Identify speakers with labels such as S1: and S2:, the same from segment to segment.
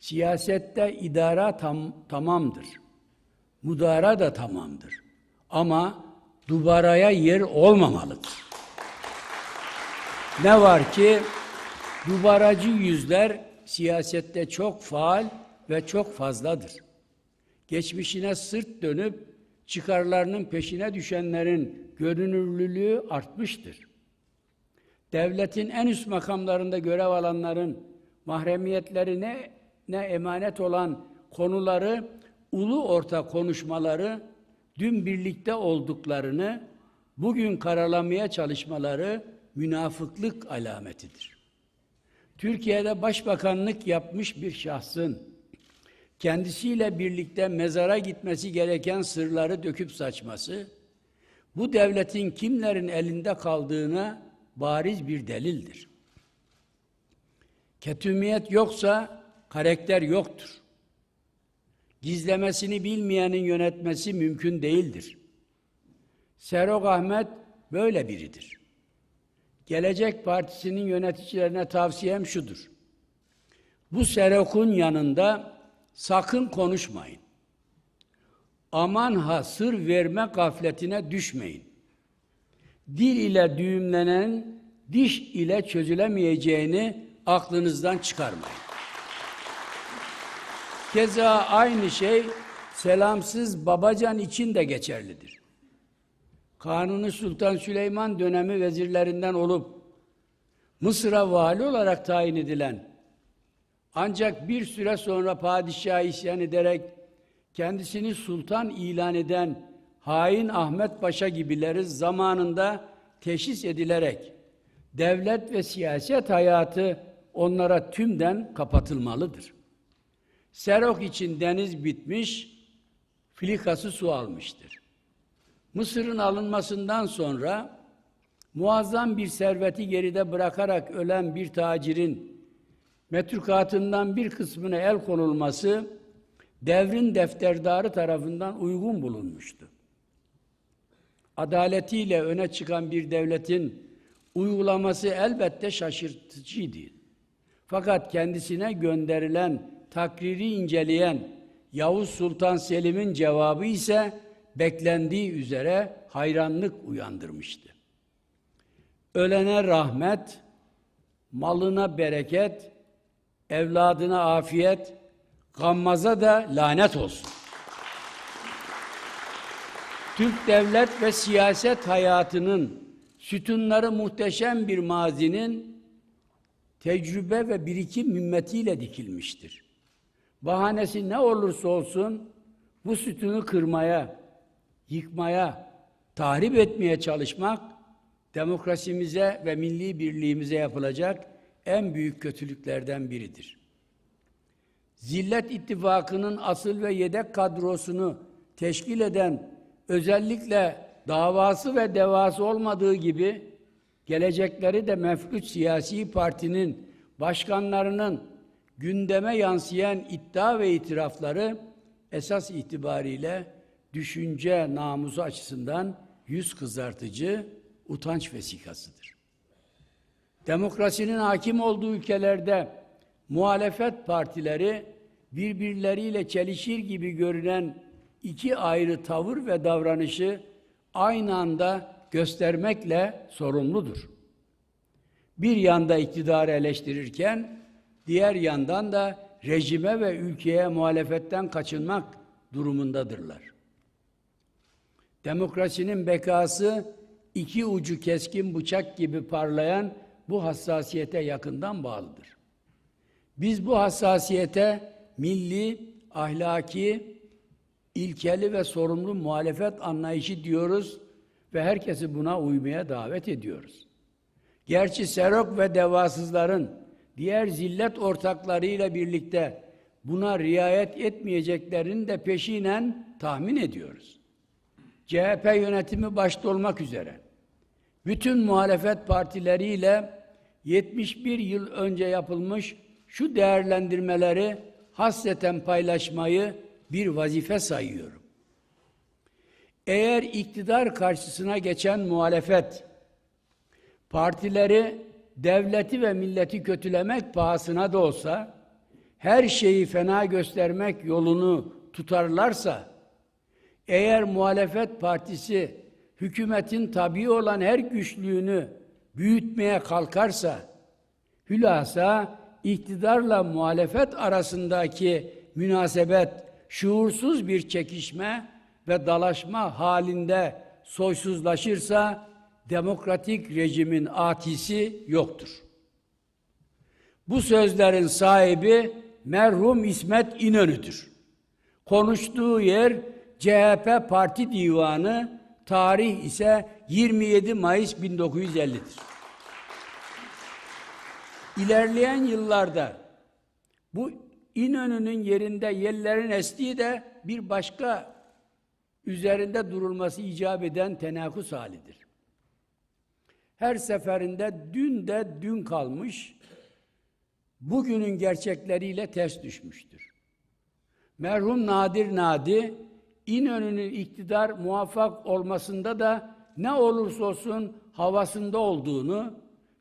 S1: Siyasette idara tam, tamamdır. Mudara da tamamdır. Ama dubaraya yer olmamalıdır. Ne var ki dubaracı yüzler siyasette çok faal ve çok fazladır. Geçmişine sırt dönüp çıkarlarının peşine düşenlerin görünürlülüğü artmıştır. Devletin en üst makamlarında görev alanların mahremiyetlerine ne emanet olan konuları ulu orta konuşmaları dün birlikte olduklarını bugün karalamaya çalışmaları münafıklık alametidir. Türkiye'de başbakanlık yapmış bir şahsın kendisiyle birlikte mezara gitmesi gereken sırları döküp saçması, bu devletin kimlerin elinde kaldığına bariz bir delildir. Ketümiyet yoksa karakter yoktur. Gizlemesini bilmeyenin yönetmesi mümkün değildir. Serok Ahmet böyle biridir. Gelecek Partisi'nin yöneticilerine tavsiyem şudur. Bu Serok'un yanında sakın konuşmayın. Aman ha sır verme gafletine düşmeyin. Dil ile düğümlenen diş ile çözülemeyeceğini aklınızdan çıkarmayın. Keza aynı şey selamsız babacan için de geçerlidir. Kanuni Sultan Süleyman dönemi vezirlerinden olup Mısır'a vali olarak tayin edilen ancak bir süre sonra padişaha isyan ederek kendisini sultan ilan eden hain Ahmet Paşa gibileri zamanında teşhis edilerek devlet ve siyaset hayatı onlara tümden kapatılmalıdır. Serok için deniz bitmiş, filikası su almıştır. Mısır'ın alınmasından sonra muazzam bir serveti geride bırakarak ölen bir tacirin metrukatından bir kısmına el konulması devrin defterdarı tarafından uygun bulunmuştu. Adaletiyle öne çıkan bir devletin uygulaması elbette şaşırtıcıydı. Fakat kendisine gönderilen takriri inceleyen Yavuz Sultan Selim'in cevabı ise beklendiği üzere hayranlık uyandırmıştı. Ölene rahmet, malına bereket, evladına afiyet, gammaza da lanet olsun. Türk devlet ve siyaset hayatının sütunları muhteşem bir mazinin tecrübe ve birikim mümmetiyle dikilmiştir. Bahanesi ne olursa olsun bu sütunu kırmaya, yıkmaya, tahrip etmeye çalışmak demokrasimize ve milli birliğimize yapılacak en büyük kötülüklerden biridir. Zillet İttifakı'nın asıl ve yedek kadrosunu teşkil eden özellikle davası ve devası olmadığı gibi gelecekleri de meflüt siyasi partinin başkanlarının gündeme yansıyan iddia ve itirafları esas itibariyle düşünce namusu açısından yüz kızartıcı utanç vesikasıdır. Demokrasinin hakim olduğu ülkelerde muhalefet partileri birbirleriyle çelişir gibi görünen iki ayrı tavır ve davranışı aynı anda göstermekle sorumludur. Bir yanda iktidarı eleştirirken diğer yandan da rejime ve ülkeye muhalefetten kaçınmak durumundadırlar. Demokrasinin bekası iki ucu keskin bıçak gibi parlayan bu hassasiyete yakından bağlıdır. Biz bu hassasiyete milli, ahlaki, ilkeli ve sorumlu muhalefet anlayışı diyoruz ve herkesi buna uymaya davet ediyoruz. Gerçi Serok ve devasızların diğer zillet ortaklarıyla birlikte buna riayet etmeyeceklerini de peşinen tahmin ediyoruz. CHP yönetimi başta olmak üzere bütün muhalefet partileriyle 71 yıl önce yapılmış şu değerlendirmeleri hasreten paylaşmayı bir vazife sayıyorum. Eğer iktidar karşısına geçen muhalefet partileri devleti ve milleti kötülemek pahasına da olsa her şeyi fena göstermek yolunu tutarlarsa, eğer muhalefet partisi hükümetin tabii olan her güçlüğünü büyütmeye kalkarsa, hülasa iktidarla muhalefet arasındaki münasebet şuursuz bir çekişme ve dalaşma halinde soysuzlaşırsa demokratik rejimin atisi yoktur. Bu sözlerin sahibi merhum İsmet İnönü'dür. Konuştuğu yer CHP Parti Divanı, tarih ise 27 Mayıs 1950'dir. İlerleyen yıllarda bu İnönü'nün yerinde yerlerin estiği de bir başka üzerinde durulması icap eden tenakus halidir. Her seferinde dün de dün kalmış, bugünün gerçekleriyle ters düşmüştür. Merhum Nadir Nadi, İnönü'nün iktidar muvaffak olmasında da ne olursa olsun havasında olduğunu,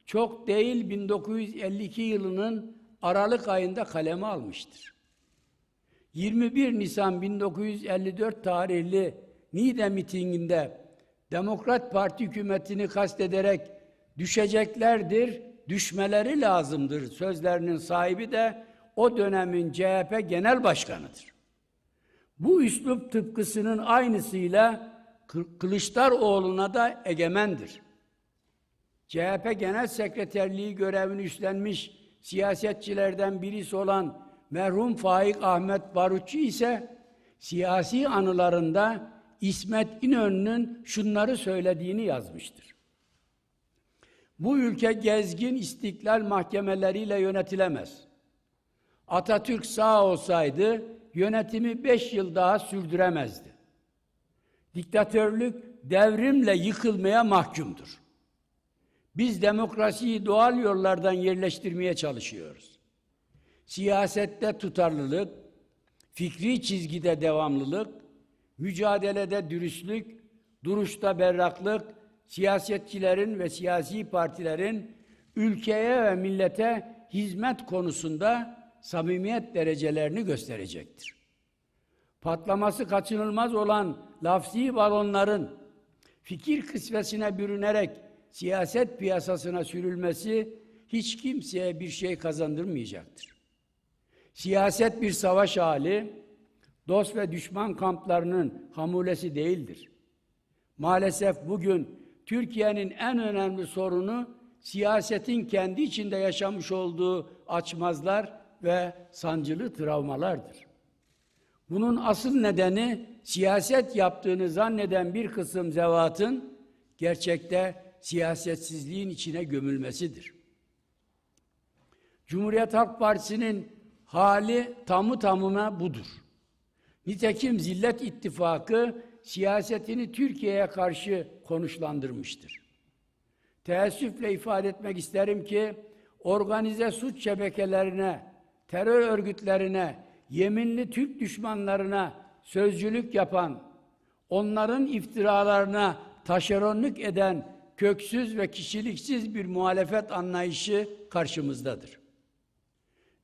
S1: çok değil 1952 yılının Aralık ayında kaleme almıştır. 21 Nisan 1954 tarihli Niğde mitinginde Demokrat Parti hükümetini kastederek düşeceklerdir, düşmeleri lazımdır sözlerinin sahibi de o dönemin CHP Genel Başkanı'dır. Bu üslup tıpkısının aynısıyla Kılıçdaroğlu'na da egemendir. CHP Genel Sekreterliği görevini üstlenmiş siyasetçilerden birisi olan merhum Faik Ahmet Barutçu ise siyasi anılarında İsmet İnönü'nün şunları söylediğini yazmıştır. Bu ülke gezgin istiklal mahkemeleriyle yönetilemez. Atatürk sağ olsaydı yönetimi beş yıl daha sürdüremezdi. Diktatörlük devrimle yıkılmaya mahkumdur. Biz demokrasiyi doğal yollardan yerleştirmeye çalışıyoruz. Siyasette tutarlılık, fikri çizgide devamlılık, mücadelede dürüstlük, duruşta berraklık, siyasetçilerin ve siyasi partilerin ülkeye ve millete hizmet konusunda samimiyet derecelerini gösterecektir. Patlaması kaçınılmaz olan lafzi balonların fikir kısvesine bürünerek siyaset piyasasına sürülmesi hiç kimseye bir şey kazandırmayacaktır. Siyaset bir savaş hali, dost ve düşman kamplarının hamulesi değildir. Maalesef bugün Türkiye'nin en önemli sorunu siyasetin kendi içinde yaşamış olduğu açmazlar ve sancılı travmalardır. Bunun asıl nedeni siyaset yaptığını zanneden bir kısım zevatın gerçekte siyasetsizliğin içine gömülmesidir. Cumhuriyet Halk Partisi'nin hali tamı tamına budur. Nitekim Zillet İttifakı siyasetini Türkiye'ye karşı konuşlandırmıştır. Teessüfle ifade etmek isterim ki organize suç şebekelerine, terör örgütlerine, yeminli Türk düşmanlarına sözcülük yapan, onların iftiralarına taşeronluk eden köksüz ve kişiliksiz bir muhalefet anlayışı karşımızdadır.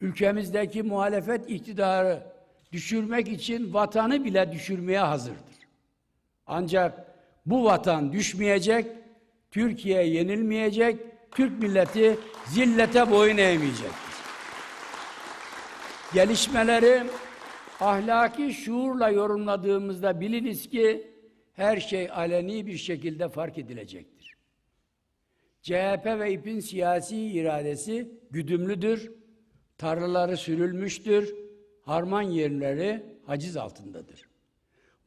S1: Ülkemizdeki muhalefet iktidarı düşürmek için vatanı bile düşürmeye hazırdır. Ancak bu vatan düşmeyecek, Türkiye yenilmeyecek, Türk milleti zillete boyun eğmeyecektir. Gelişmeleri ahlaki şuurla yorumladığımızda biliniz ki her şey aleni bir şekilde fark edilecektir. CHP ve İP'in siyasi iradesi güdümlüdür, tarlaları sürülmüştür, harman yerleri haciz altındadır.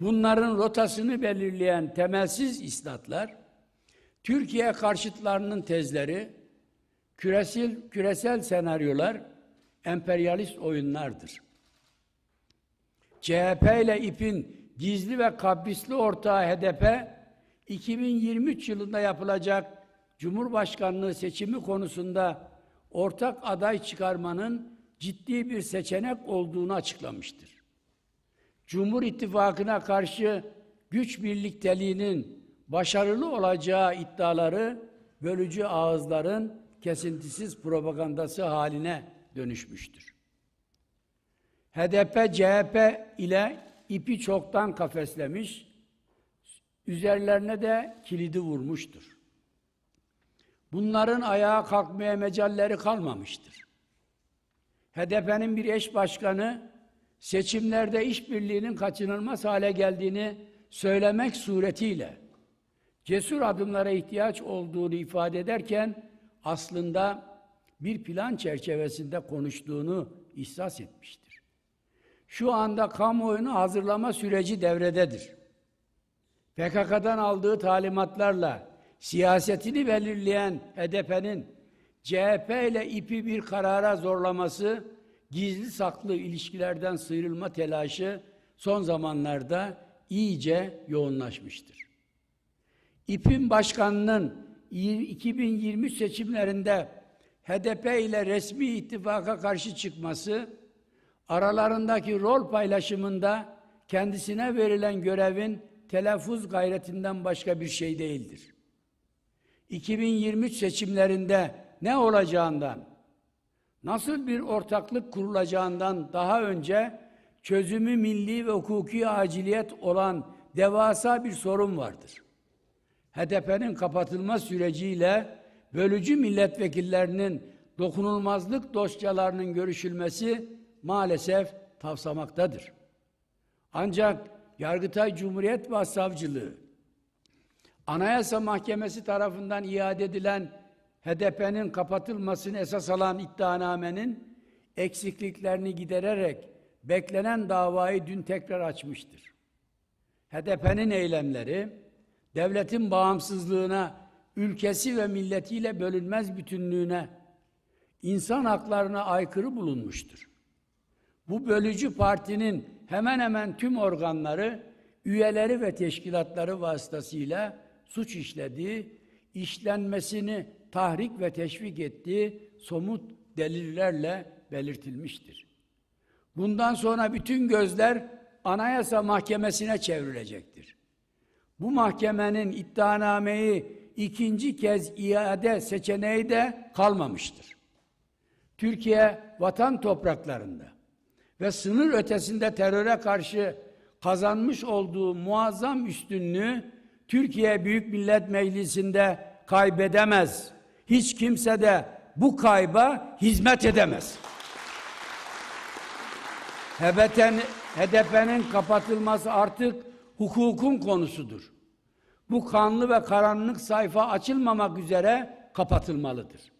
S1: Bunların rotasını belirleyen temelsiz istatlar, Türkiye karşıtlarının tezleri, küresel, küresel senaryolar, emperyalist oyunlardır. CHP ile İP'in gizli ve kaprisli ortağı HDP, 2023 yılında yapılacak Cumhurbaşkanlığı seçimi konusunda ortak aday çıkarmanın ciddi bir seçenek olduğunu açıklamıştır. Cumhur İttifakı'na karşı güç birlikteliğinin başarılı olacağı iddiaları bölücü ağızların kesintisiz propagandası haline dönüşmüştür. HDP, CHP ile ipi çoktan kafeslemiş, üzerlerine de kilidi vurmuştur. Bunların ayağa kalkmaya mecalleri kalmamıştır. HDP'nin bir eş başkanı seçimlerde işbirliğinin kaçınılmaz hale geldiğini söylemek suretiyle cesur adımlara ihtiyaç olduğunu ifade ederken aslında bir plan çerçevesinde konuştuğunu ihsas etmiştir. Şu anda kamuoyunu hazırlama süreci devrededir. PKK'dan aldığı talimatlarla siyasetini belirleyen HDP'nin CHP ile ipi bir karara zorlaması, gizli saklı ilişkilerden sıyrılma telaşı son zamanlarda iyice yoğunlaşmıştır. İP'in başkanının 2023 seçimlerinde HDP ile resmi ittifaka karşı çıkması, aralarındaki rol paylaşımında kendisine verilen görevin telaffuz gayretinden başka bir şey değildir. 2023 seçimlerinde ne olacağından, nasıl bir ortaklık kurulacağından daha önce çözümü milli ve hukuki aciliyet olan devasa bir sorun vardır. HDP'nin kapatılma süreciyle bölücü milletvekillerinin dokunulmazlık dosyalarının görüşülmesi maalesef tavsamaktadır. Ancak Yargıtay Cumhuriyet Başsavcılığı Anayasa Mahkemesi tarafından iade edilen HDP'nin kapatılmasını esas alan iddianamenin eksikliklerini gidererek beklenen davayı dün tekrar açmıştır. HDP'nin eylemleri devletin bağımsızlığına, ülkesi ve milletiyle bölünmez bütünlüğüne, insan haklarına aykırı bulunmuştur. Bu bölücü partinin hemen hemen tüm organları, üyeleri ve teşkilatları vasıtasıyla suç işlediği, işlenmesini tahrik ve teşvik ettiği somut delillerle belirtilmiştir. Bundan sonra bütün gözler Anayasa Mahkemesi'ne çevrilecektir. Bu mahkemenin iddianameyi ikinci kez iade seçeneği de kalmamıştır. Türkiye vatan topraklarında ve sınır ötesinde teröre karşı kazanmış olduğu muazzam üstünlüğü Türkiye Büyük Millet Meclisi'nde kaybedemez. Hiç kimse de bu kayba hizmet edemez. HDP'nin kapatılması artık hukukun konusudur. Bu kanlı ve karanlık sayfa açılmamak üzere kapatılmalıdır.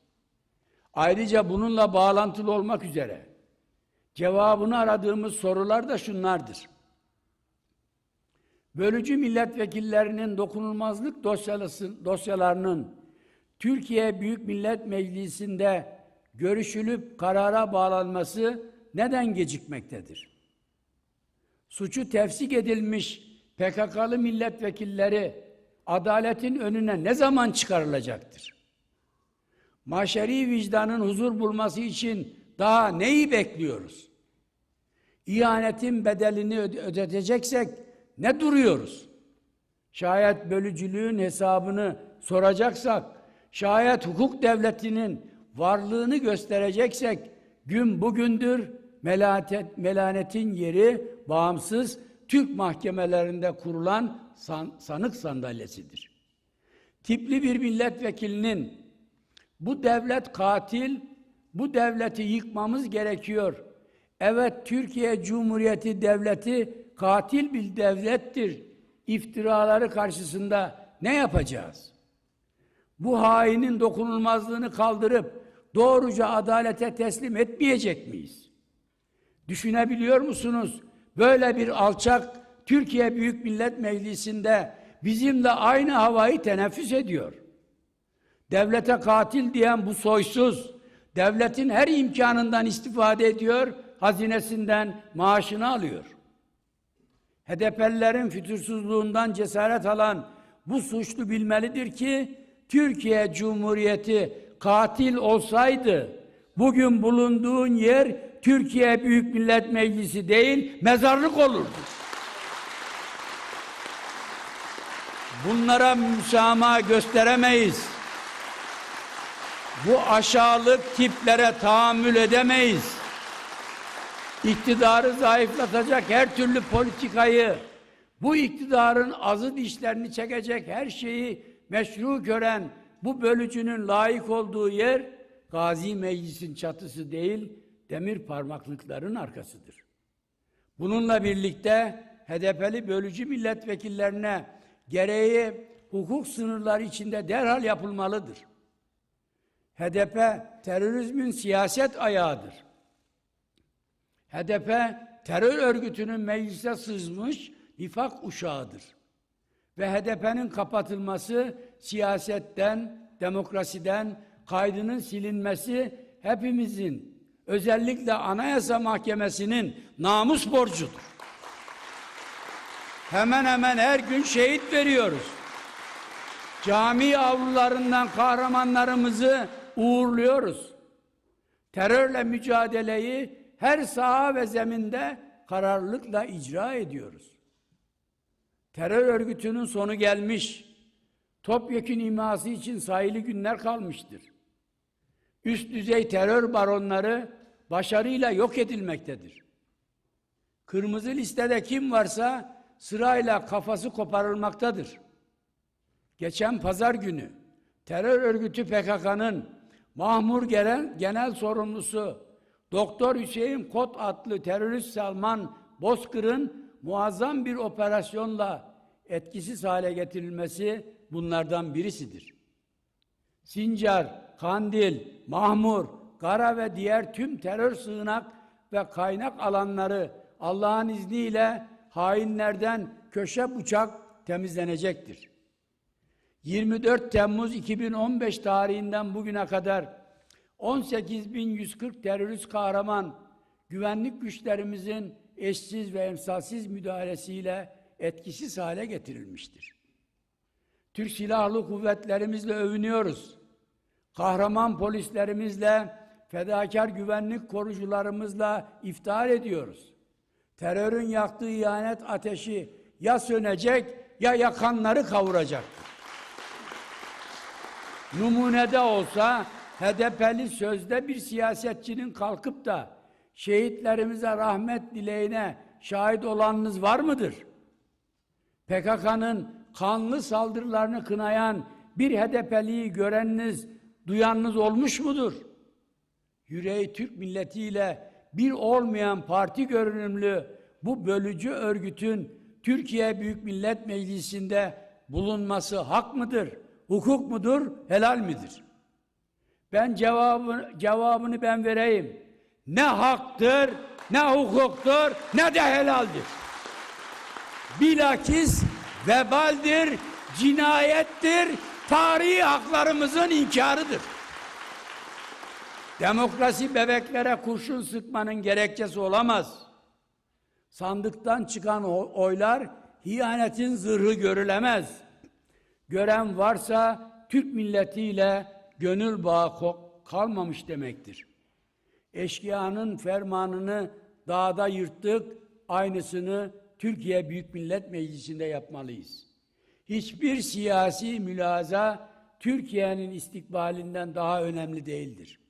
S1: Ayrıca bununla bağlantılı olmak üzere cevabını aradığımız sorular da şunlardır. Bölücü milletvekillerinin dokunulmazlık dosyalarının Türkiye Büyük Millet Meclisi'nde görüşülüp karara bağlanması neden gecikmektedir? Suçu tefsik edilmiş PKK'lı milletvekilleri adaletin önüne ne zaman çıkarılacaktır? Maşeri vicdanın huzur bulması için daha neyi bekliyoruz? İhanetin bedelini ödeteceksek ne duruyoruz? Şayet bölücülüğün hesabını soracaksak, şayet hukuk devletinin varlığını göstereceksek, gün bugündür melanet, melanetin yeri bağımsız Türk mahkemelerinde kurulan san, sanık sandalyesidir. Tipli bir milletvekilinin bu devlet katil, bu devleti yıkmamız gerekiyor. Evet Türkiye Cumhuriyeti devleti katil bir devlettir. İftiraları karşısında ne yapacağız? Bu hainin dokunulmazlığını kaldırıp doğruca adalete teslim etmeyecek miyiz? Düşünebiliyor musunuz? Böyle bir alçak Türkiye Büyük Millet Meclisi'nde bizimle aynı havayı teneffüs ediyor. Devlete katil diyen bu soysuz, devletin her imkanından istifade ediyor, hazinesinden maaşını alıyor. HDP'lilerin fütursuzluğundan cesaret alan bu suçlu bilmelidir ki Türkiye Cumhuriyeti katil olsaydı bugün bulunduğun yer Türkiye Büyük Millet Meclisi değil mezarlık olurdu. Bunlara müsamaha gösteremeyiz. Bu aşağılık tiplere tahammül edemeyiz. iktidarı zayıflatacak her türlü politikayı, bu iktidarın azı dişlerini çekecek her şeyi meşru gören bu bölücünün layık olduğu yer Gazi Meclis'in çatısı değil, demir parmaklıkların arkasıdır. Bununla birlikte HDP'li bölücü milletvekillerine gereği hukuk sınırları içinde derhal yapılmalıdır. HDP terörizmin siyaset ayağıdır. HDP terör örgütünün meclise sızmış nifak uşağıdır. Ve HDP'nin kapatılması siyasetten, demokrasiden, kaydının silinmesi hepimizin, özellikle Anayasa Mahkemesi'nin namus borcudur. Hemen hemen her gün şehit veriyoruz. Cami avlularından kahramanlarımızı uğurluyoruz. Terörle mücadeleyi her saha ve zeminde kararlılıkla icra ediyoruz. Terör örgütünün sonu gelmiş. Topyekun iması için sayılı günler kalmıştır. Üst düzey terör baronları başarıyla yok edilmektedir. Kırmızı listede kim varsa sırayla kafası koparılmaktadır. Geçen pazar günü terör örgütü PKK'nın Mahmur Geren genel sorumlusu Doktor Hüseyin Kot adlı terörist Salman Bozkır'ın muazzam bir operasyonla etkisiz hale getirilmesi bunlardan birisidir. Sincar, Kandil, Mahmur, Gara ve diğer tüm terör sığınak ve kaynak alanları Allah'ın izniyle hainlerden köşe bıçak temizlenecektir. 24 Temmuz 2015 tarihinden bugüne kadar 18.140 terörist kahraman güvenlik güçlerimizin eşsiz ve emsalsiz müdahalesiyle etkisiz hale getirilmiştir. Türk Silahlı Kuvvetlerimizle övünüyoruz. Kahraman polislerimizle, fedakar güvenlik korucularımızla iftihar ediyoruz. Terörün yaktığı ihanet ateşi ya sönecek ya yakanları kavuracaktır. Numunede olsa HDP'li sözde bir siyasetçinin kalkıp da şehitlerimize rahmet dileğine şahit olanınız var mıdır? PKK'nın kanlı saldırılarını kınayan bir HDP'liyi göreniniz, duyanınız olmuş mudur? Yüreği Türk milletiyle bir olmayan parti görünümlü bu bölücü örgütün Türkiye Büyük Millet Meclisi'nde bulunması hak mıdır? Hukuk mudur? Helal midir? Ben cevabını, cevabını ben vereyim. Ne haktır, ne hukuktur, ne de helaldir. Bilakis vebaldir, cinayettir, tarihi haklarımızın inkarıdır. Demokrasi bebeklere kurşun sıkmanın gerekçesi olamaz. Sandıktan çıkan oylar hiyanetin zırhı görülemez. Gören varsa Türk milletiyle gönül bağı kalmamış demektir. Eşkıyanın fermanını dağda yırttık, aynısını Türkiye Büyük Millet Meclisi'nde yapmalıyız. Hiçbir siyasi mülaza Türkiye'nin istikbalinden daha önemli değildir.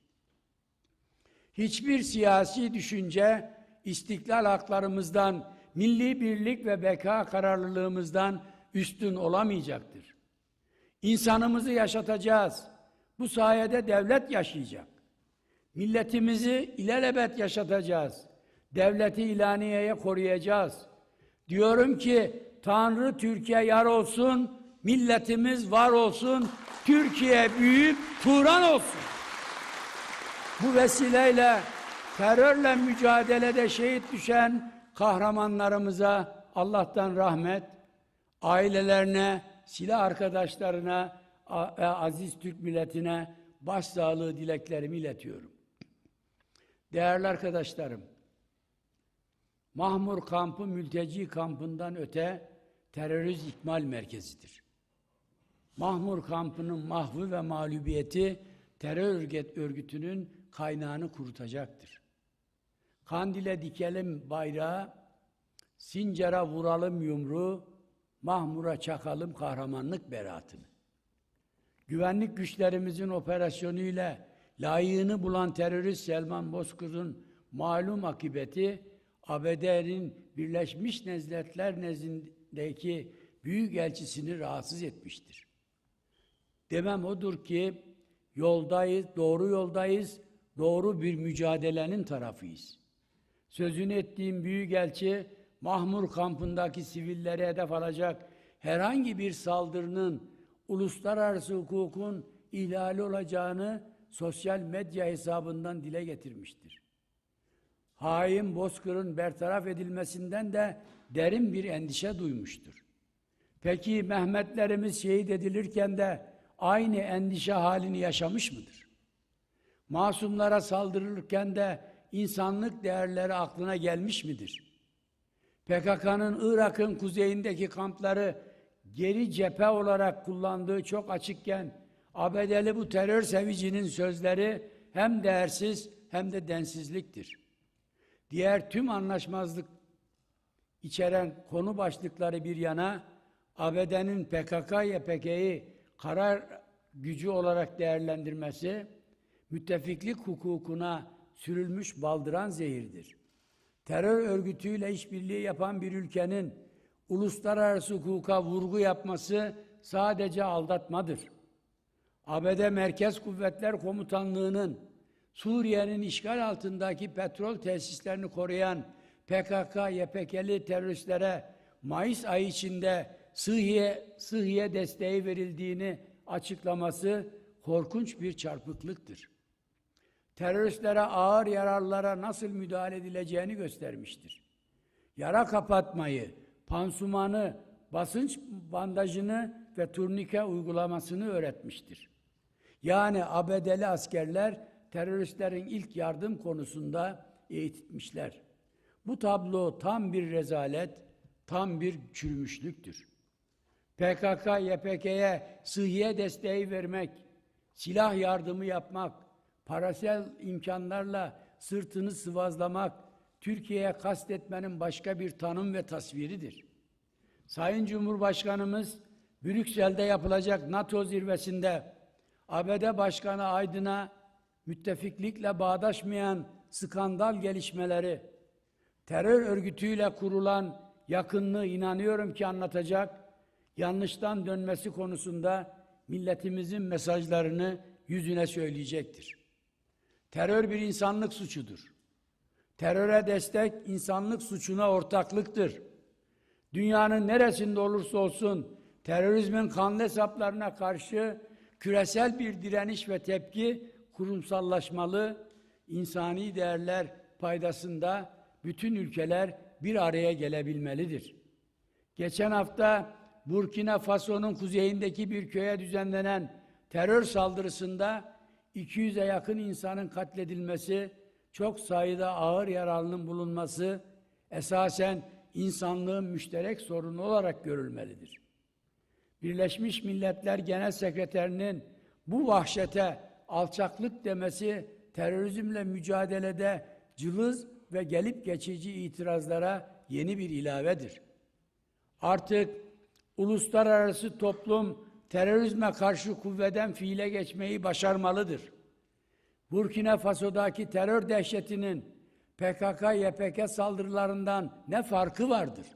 S1: Hiçbir siyasi düşünce istiklal haklarımızdan, milli birlik ve beka kararlılığımızdan üstün olamayacaktır. İnsanımızı yaşatacağız. Bu sayede devlet yaşayacak. Milletimizi ilelebet yaşatacağız. Devleti ilaniyeye koruyacağız. Diyorum ki Tanrı Türkiye yar olsun, milletimiz var olsun, Türkiye büyük Turan olsun. Bu vesileyle terörle mücadelede şehit düşen kahramanlarımıza Allah'tan rahmet, ailelerine, silah arkadaşlarına ve aziz Türk milletine başsağlığı dileklerimi iletiyorum. Değerli arkadaşlarım, Mahmur kampı mülteci kampından öte terörist ikmal merkezidir. Mahmur kampının mahvı ve mağlubiyeti terör örgütünün kaynağını kurutacaktır. Kandil'e dikelim bayrağı, Sincar'a vuralım yumruğu, Mahmur'a çakalım kahramanlık beratını. Güvenlik güçlerimizin operasyonuyla layığını bulan terörist Selman Bozkır'ın malum akıbeti ABD'nin Birleşmiş Milletler nezdindeki büyük elçisini rahatsız etmiştir. Demem odur ki yoldayız, doğru yoldayız, doğru bir mücadelenin tarafıyız. Sözünü ettiğim büyükelçi Mahmur kampındaki sivilleri hedef alacak herhangi bir saldırının uluslararası hukukun ihlali olacağını sosyal medya hesabından dile getirmiştir. Hain Bozkır'ın bertaraf edilmesinden de derin bir endişe duymuştur. Peki Mehmetlerimiz şehit edilirken de aynı endişe halini yaşamış mıdır? Masumlara saldırılırken de insanlık değerleri aklına gelmiş midir? PKK'nın Irak'ın kuzeyindeki kampları geri cephe olarak kullandığı çok açıkken ABD'li bu terör sevicinin sözleri hem değersiz hem de densizliktir. Diğer tüm anlaşmazlık içeren konu başlıkları bir yana ABD'nin PKK-YPG'yi karar gücü olarak değerlendirmesi müttefiklik hukukuna sürülmüş baldıran zehirdir. Terör örgütüyle işbirliği yapan bir ülkenin uluslararası hukuka vurgu yapması sadece aldatmadır. ABD Merkez Kuvvetler Komutanlığı'nın Suriye'nin işgal altındaki petrol tesislerini koruyan PKK, YPG'li teröristlere Mayıs ayı içinde sıhhiye, sıhhiye desteği verildiğini açıklaması korkunç bir çarpıklıktır. Teröristlere ağır yararlara nasıl müdahale edileceğini göstermiştir. Yara kapatmayı, pansumanı, basınç bandajını ve turnike uygulamasını öğretmiştir. Yani ABD'li askerler teröristlerin ilk yardım konusunda eğitmişler. Bu tablo tam bir rezalet, tam bir çürümüşlüktür. PKK, YPG'ye sıhhiye desteği vermek, silah yardımı yapmak, parasal imkanlarla sırtını sıvazlamak, Türkiye'ye kastetmenin başka bir tanım ve tasviridir. Sayın Cumhurbaşkanımız, Brüksel'de yapılacak NATO zirvesinde ABD Başkanı Aydın'a müttefiklikle bağdaşmayan skandal gelişmeleri, terör örgütüyle kurulan yakınlığı inanıyorum ki anlatacak, yanlıştan dönmesi konusunda milletimizin mesajlarını yüzüne söyleyecektir. Terör bir insanlık suçudur. Teröre destek insanlık suçuna ortaklıktır. Dünyanın neresinde olursa olsun terörizmin kanlı hesaplarına karşı küresel bir direniş ve tepki kurumsallaşmalı, insani değerler paydasında bütün ülkeler bir araya gelebilmelidir. Geçen hafta Burkina Faso'nun kuzeyindeki bir köye düzenlenen terör saldırısında 200'e yakın insanın katledilmesi, çok sayıda ağır yaralının bulunması esasen insanlığın müşterek sorunu olarak görülmelidir. Birleşmiş Milletler Genel Sekreterinin bu vahşete alçaklık demesi terörizmle mücadelede cılız ve gelip geçici itirazlara yeni bir ilavedir. Artık uluslararası toplum terörizme karşı kuvveden fiile geçmeyi başarmalıdır. Burkina Faso'daki terör dehşetinin PKK-YPK saldırılarından ne farkı vardır?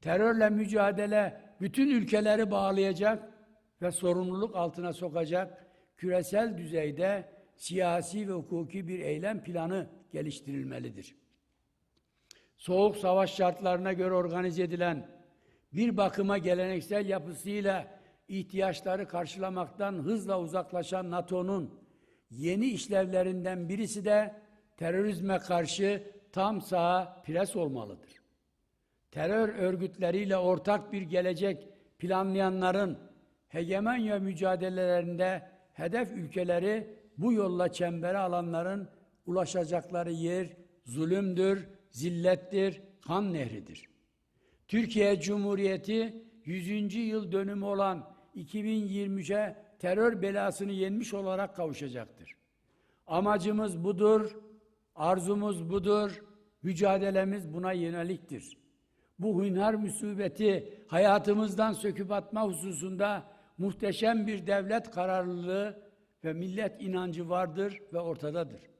S1: Terörle mücadele bütün ülkeleri bağlayacak ve sorumluluk altına sokacak küresel düzeyde siyasi ve hukuki bir eylem planı geliştirilmelidir. Soğuk savaş şartlarına göre organize edilen bir bakıma geleneksel yapısıyla ihtiyaçları karşılamaktan hızla uzaklaşan NATO'nun yeni işlevlerinden birisi de terörizme karşı tam saha pres olmalıdır. Terör örgütleriyle ortak bir gelecek planlayanların hegemonya mücadelelerinde hedef ülkeleri bu yolla çembere alanların ulaşacakları yer zulümdür, zillettir, kan nehridir. Türkiye Cumhuriyeti 100. yıl dönümü olan 2023'e terör belasını yenmiş olarak kavuşacaktır. Amacımız budur, arzumuz budur, mücadelemiz buna yöneliktir. Bu hüner musibeti hayatımızdan söküp atma hususunda muhteşem bir devlet kararlılığı ve millet inancı vardır ve ortadadır.